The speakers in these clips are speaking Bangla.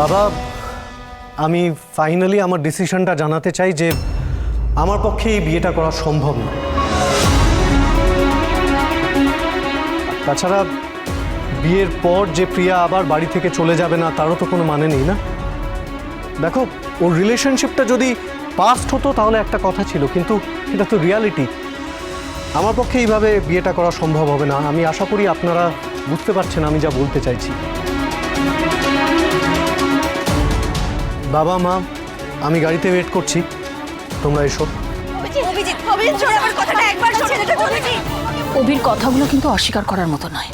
বাবা, আমি ফাইনালি আমার ডিসিশনটা জানাতে চাই যে আমার পক্ষে এই বিয়েটা করা সম্ভব না। তাছাড়া বিয়ের পর যে প্রিয়া আবার বাড়ি থেকে চলে যাবে না, তারও তো কোনো মানে নেই না। দেখো, ওর রিলেশনশিপটা যদি পাস্ট হতো, তাহলে একটা কথা ছিল, কিন্তু এটা তো রিয়ালিটি আমার পক্ষে এইভাবে বিয়েটা করা সম্ভব হবে না। আমি আশা করি আপনারা বুঝতে পারছেন আমি যা বলতে চাইছি। বাবা মা আমি গাড়িতে ওয়েট করছি। তোমরা এসো। অভির কথাগুলো কিন্তু অস্বীকার করার মতো নয়।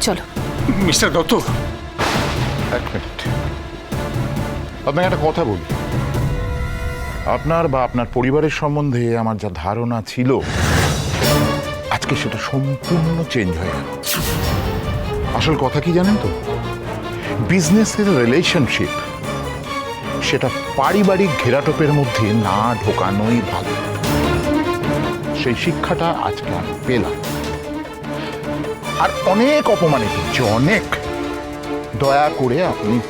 চলো। মিস্টার দত্ত এক মিনিট। আপনাকে একটা কথা বলি। আপনার বা আপনার পরিবারের সম্বন্ধে আমার যা ধারণা ছিল আজকে সেটা সম্পূর্ণ চেঞ্জ হয়ে গেল। আসল কথা কি জানেন তো? বিজনেসের রিলেশনশিপ সেটা পারিবারিক ঘেরাটোপের মধ্যে না ঢোকানোই ভালো। সেই শিক্ষাটা আজকে আমি পেলাম। আর অনেক অপমানিত হচ্ছে, অনেক। দয়া করে আপনি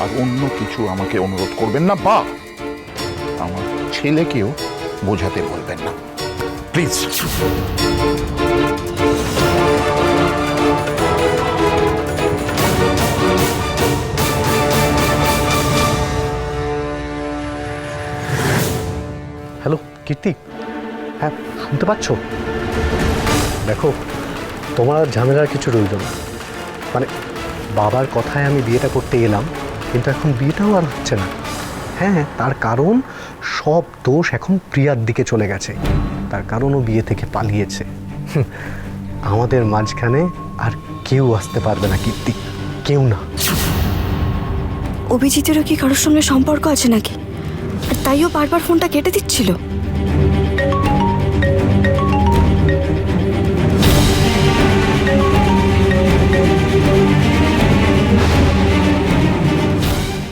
আর অন্য কিছু আমাকে অনুরোধ করবেন না, বা আমার ছেলেকেও বোঝাতে বলবেন না। প্লিজ। কীর্তি? হ্যাঁ শুনতে পাচ্ছ? দেখো, তোমার আর ঝামেলার কিছু রইল না। মানে বাবার কথায় আমি বিয়েটা করতে এলাম, কিন্তু এখন বিয়েটাও আর হচ্ছে না। হ্যাঁ তার কারণ সব দোষ এখন প্রিয়ার দিকে চলে গেছে। তার কারণ ও বিয়ে থেকে পালিয়েছে। আমাদের মাঝখানে আর কেউ আসতে পারবে না, কীর্তি। কেউ না। অভিজিতেরও কি কারোর সঙ্গে সম্পর্ক আছে নাকি? আর তাইও বারবার ফোনটা কেটে দিচ্ছিল।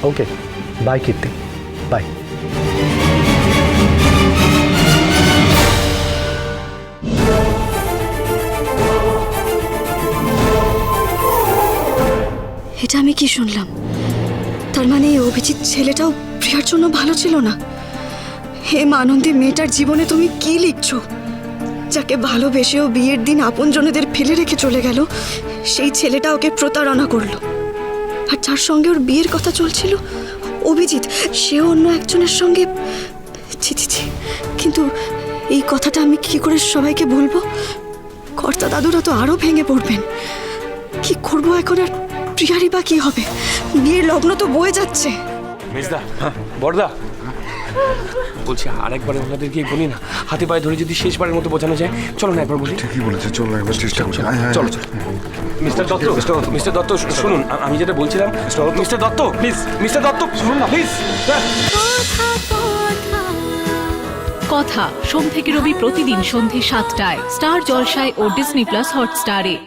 ওকে বাই কীর্তি বাই এটা আমি কি শুনলাম? তার মানে এই অভিজিৎ ছেলেটাও প্রিয়ার জন্য ভালো ছিল না? হে আনন্দী মেয়েটার জীবনে তুমি কি লিখছ? যাকে ভালোবেসেও বিয়ের দিন আপনজনেদের ফেলে রেখে চলে গেল, সেই ছেলেটা ওকে প্রতারণা করল। আর যার সঙ্গে ওর বিয়ের কথা চলছিল, অভিজিৎ সে অন্য একজনের সঙ্গে। কিন্তু এই কথাটা আমি কি করে সবাইকে বলব? কর্তা দাদুরা তো আরও ভেঙে পড়বেন। কি করব এখন আর প্রিয়ারি বা কি হবে? বিয়ের লগ্ন তো বয়ে যাচ্ছে। বড়দা বলছি আরেকবার ওনাদের গিয়ে বলি না। হাতে পায়ে ধরে যদি শেষবারের মতো বোঝানো যায় চলো না একবার বলি। ঠিকই বলেছে চলো একবার চেষ্টা করি। হ্যাঁ, হ্যাঁ, চলো। চলো মিস্টার দত্ত মিস্টার দত্ত। শুনুন আমি যেটা বলছিলাম mister Dutta. Please mister Dutta শুনুন না প্লিজ কথা সোম থেকে রবি প্রতিদিন সন্ধে সাতটায় স্টার জলসায় ও ডিসনি প্লাস হটস্টারে।